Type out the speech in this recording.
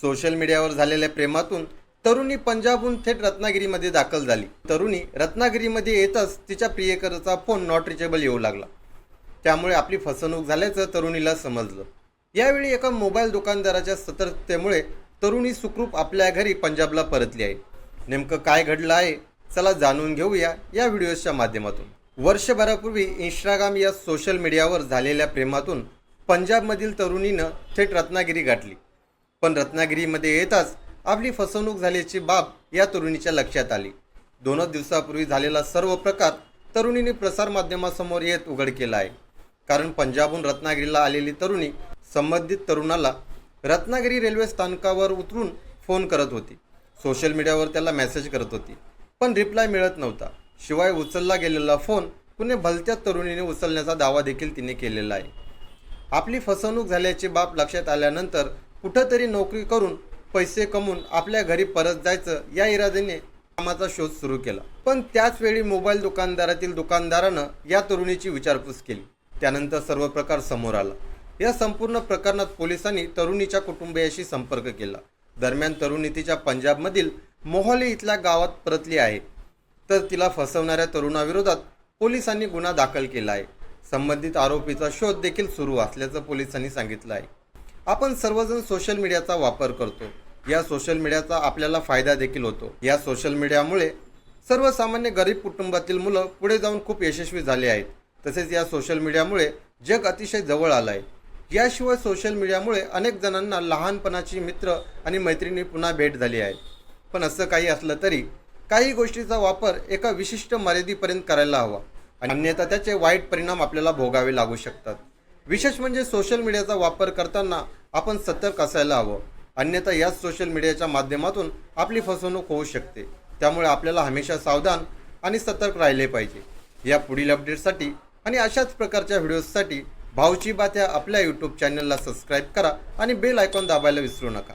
Social मीडियावर झालेल्या प्रेमातून तरुणी पंजाबहून थेट रत्नागिरीमध्ये दाखल झाली. तरुणी रत्नागिरीमध्ये येतच तिच्या प्रियकराचा फोन नॉट रिचेबल येऊ लागला. त्यामुळे आपली फसवणूक झाल्याचं तरुणीला समजलं. यावेळी एका मोबाईल दुकानदाराच्या सतर्कतेमुळे तरुणी सुखरूप आपल्या घरी पंजाबला परतली आहे. नेमकं काय घडलं आहे चला जाणून घेऊया या व्हिडिओच्या माध्यमातून. वर्षभरापूर्वी इंस्टाग्राम या सोशल मीडियावर झालेल्या प्रेमातून पंजाबमधील तरुणीनं थेट रत्नागिरी गाठली. पण रत्नागिरीमध्ये येताच आपली फसवणूक झाल्याची बाब या तरुणीच्या लक्षात आली. दोनच दिवसापूर्वी झालेला सर्व प्रकार तरुणीने प्रसारमाध्यमासमोर येत उघड केला आहे. कारण पंजाबहून रत्नागिरीला आलेली तरुणी संबंधित तरुणाला रत्नागिरी रेल्वे स्थानकावर उतरून फोन करत होती. सोशल मीडियावर त्याला मेसेज करत होती पण रिप्लाय मिळत नव्हता. शिवाय उचलला गेलेला फोन कुणी भलत्या तरुणीने उचलण्याचा दावा देखील तिने केलेला आहे. आपली फसवणूक झाल्याची बाब लक्षात आल्यानंतर कुठंतरी नोकरी करून पैसे कमवून आपल्या घरी परत जायचं या इरादेने कामाचा शोध सुरू केला. पण त्याच वेळी मोबाईल दुकानदारातील दुकानदारानं या तरुणीची विचारपूस केली. त्यानंतर सर्व प्रकार समोर आला. या संपूर्ण प्रकरणात पोलिसांनी तरुणीच्या कुटुंबियाशी संपर्क केला. दरम्यान तरुणी तिच्या पंजाबमधील मोहाली इथल्या गावात परतली आहे. तर तिला फसवणाऱ्या तरुणाविरोधात पोलिसांनी गुन्हा दाखल केला आहे. संबंधित आरोपीचा शोध देखील सुरू असल्याचं पोलिसांनी सांगितलं आहे. आपण सर्वजण सोशल मीडियाचा वापर करतो. या सोशल मीडियाचा आपल्याला फायदा देखील होतो. या सोशल मीडियामुळे सर्वसामान्य गरीब कुटुंबातील मुलं पुढे जाऊन खूप यशस्वी झाले आहेत. तसेच या सोशल मीडियामुळे जग अतिशय जवळ आलं आहे याशिवाय सोशल मीडियामुळे अनेक जणांना लहानपणाची मित्र आणि मैत्रिणी पुन्हा भेट झाली आहे पण असं काही असलं तरी काही गोष्टीचा वापर एका विशिष्ट मर्यादेपर्यंत करायला हवा. आणि अन्यथा त्याचे वाईट परिणाम आपल्याला भोगावे लागू शकतात. विशेष म्हणजे सोशल मीडियाचा वापर करताना आपण सतर्क असायला हवं. अन्यथा याच सोशल मीडियाच्या माध्यमातून आपली फसवणूक होऊ शकते. त्यामुळे आपल्याला हमेशा सावधान आणि सतर्क राहिले पाहिजे. या पुढील अपडेटसाठी आणि अशाच प्रकारच्या व्हिडिओजसाठी भाऊची बात या आपल्या यूट्यूब चॅनलला सबस्क्राईब करा आणि बेल आयकॉन दाबायला विसरू नका.